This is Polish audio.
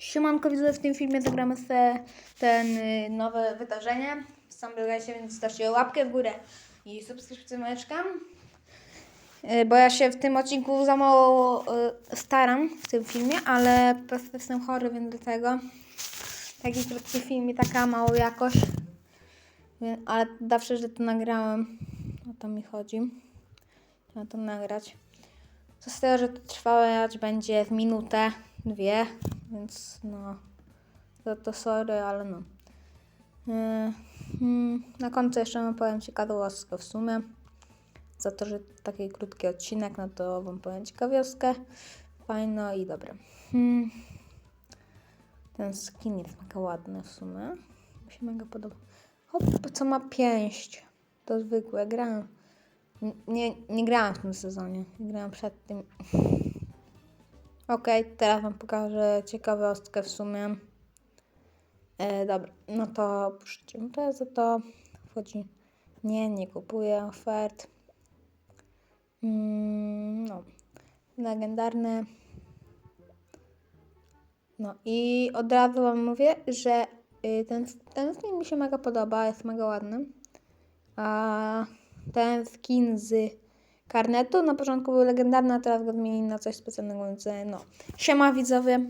Siemanko widzowie, w tym filmie zagramy sobie ten y, nowe wydarzenie. Sam się, więc zostawcie łapkę w górę i subskrypcję meczka. Y, Bo ja się w tym odcinku za mało y, staram w tym filmie, ale po prostu jestem chory, więc dlatego taki krótki film i taka mała jakość. Ale zawsze, że to nagrałem, o to mi chodzi. Trzeba to nagrać. Co z tego, że to trwać będzie w minutę, dwie, więc no, to, to sorry, ale no. Yy, mm, na końcu jeszcze wam powiem ciekawostkę w sumie. Za to, że taki krótki odcinek, no to wam powiem ciekawostkę. Fajno i dobre. Hmm. Ten skin jest mega ładny w sumie. Mi się mega podoba. Hop, co ma pięść. To zwykłe, grałem. Nie, nie grałam w tym sezonie. Grałam przed tym. Okej, teraz wam pokażę ciekawostkę w sumie. E, dobra, no to puszczymy to za to. Wchodzi. Nie, nie kupuję ofert. Mm, no. Legendarne. No i od razu wam mówię, że y, ten, ten skin mi się mega podoba, jest mega ładny. A ten skin z karnetu na początku był legendarny, a teraz go zmienili na coś specjalnego, więc e, no. Siema widzowie.